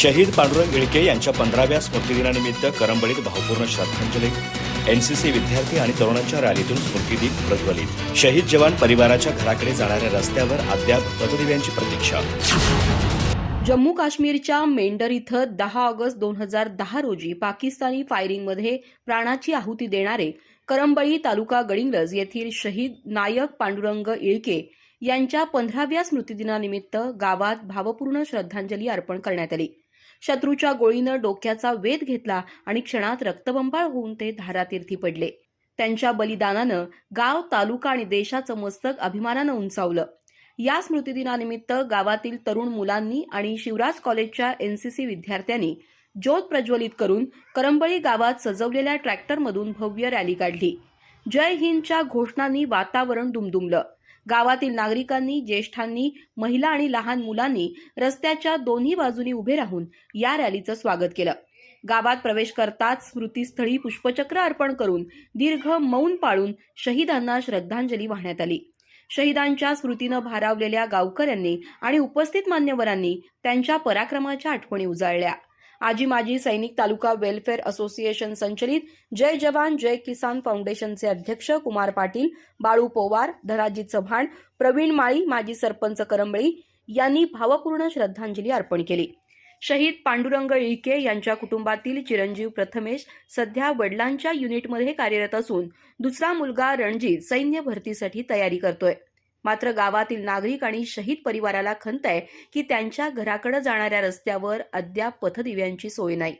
शहीद पांडुरंग इळके यांच्या पंधराव्या स्मृतिदिनानिमित्त करंबळीत भावपूर्ण श्रद्धांजली. एनसीसी विद्यार्थी आणि तरुणांच्या रॅलीतून स्मृतिदीप प्रज्वलित. शहीद जवान परिवाराच्या घराकडे जाणाऱ्या रस्त्यावर अद्याप पतदिव्यांची प्रतीक्षा. जम्मू काश्मीरच्या मेंढर इथं दहा ऑगस्ट दोन हजार दहा रोजी पाकिस्तानी फायरिंगमध्ये प्राणाची आहुती देणारे करंबळी तालुका गडिंगलज येथील शहीद नायक पांडुरंग इळके यांच्या पंधराव्या स्मृतिदिनानिमित्त गावात भावपूर्ण श्रद्धांजली अर्पण करण्यात आली. शत्रूच्या गोळीनं डोक्याचा वेध घेतला आणि क्षणात रक्तबंबाळ होऊन ते धारातीर्थी पडले. त्यांच्या बलिदानानं गाव तालुका आणि देशाचं मस्तक अभिमानानं उंचावलं. या स्मृतिदिनानिमित्त गावातील तरुण मुलांनी आणि शिवराज कॉलेजच्या एनसीसी विद्यार्थ्यांनी ज्योत प्रज्वलित करून करंबळी गावात सजवलेल्या ट्रॅक्टरमधून भव्य रॅली काढली. जय हिंदच्या घोषणांनी वातावरण दुमदुमलं. गावातील नागरिकांनी ज्येष्ठांनी महिला आणि लहान मुलांनी रस्त्याच्या दोन्ही बाजूनी उभे राहून या रॅलीचं स्वागत केलं. गावात प्रवेश करताच स्मृतीस्थळी पुष्पचक्र अर्पण करून दीर्घ मौन पाळून शहीदांना श्रद्धांजली वाहण्यात आली. शहीदांच्या स्मृतीनं भारावलेल्या गावकऱ्यांनी आणि उपस्थित मान्यवरांनी त्यांच्या पराक्रमाच्या आठवणी उजाळल्या. आजी माजी सैनिक तालुका वेलफेअर असोसिएशन संचलित जय जवान जय किसान फाउंडेशनचे अध्यक्ष कुमार पाटील बाळू पोवार धनाजी चव्हाण प्रवीण माळी माजी सरपंच करंबळी यांनी भावपूर्ण श्रद्धांजली अर्पण केली. शहीद पांडुरंग इळके यांच्या कुटुंबातील चिरंजीव प्रथमेश सध्या वडिलांच्या युनिटमध्ये कार्यरत असून दुसरा मुलगा रणजित सैन्य भरतीसाठी तयारी करतोय. मात्र गावातील नागरिक आणि शहीद परिवाराला खंत आहे की त्यांच्या घराकडे जाणाऱ्या रस्त्यावर अद्याप पथदिव्यांची सोय नाही.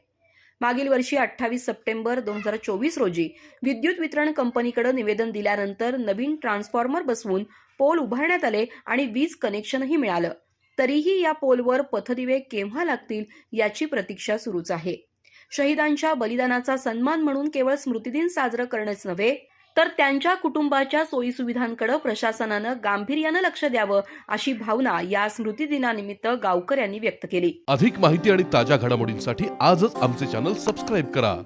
मागील वर्षी अठ्ठावीस सप्टेंबर दोन हजार चोवीस रोजी विद्युत वितरण कंपनीकडे निवेदन दिल्यानंतर नवीन ट्रान्सफॉर्मर बसवून पोल उभारण्यात आले आणि वीज कनेक्शनही मिळालं. तरीही या पोलवर पथदिवे केव्हा लागतील याची प्रतीक्षा सुरूच आहे. शहीदांच्या बलिदानाचा सन्मान म्हणून केवळ स्मृतिदिन साजरं करणेच नव्हे तर त्यांच्या कुटुंबाच्या सोयीसुविधांकडे प्रशासनानं गांभीर्यानं लक्ष द्यावं अशी भावना या स्मृतीदिनानिमित्त गावकर यांनी व्यक्त केली. अधिक माहिती आणि ताज्या घडामोडींसाठी आजच आमचे चॅनल सबस्क्राईब करा.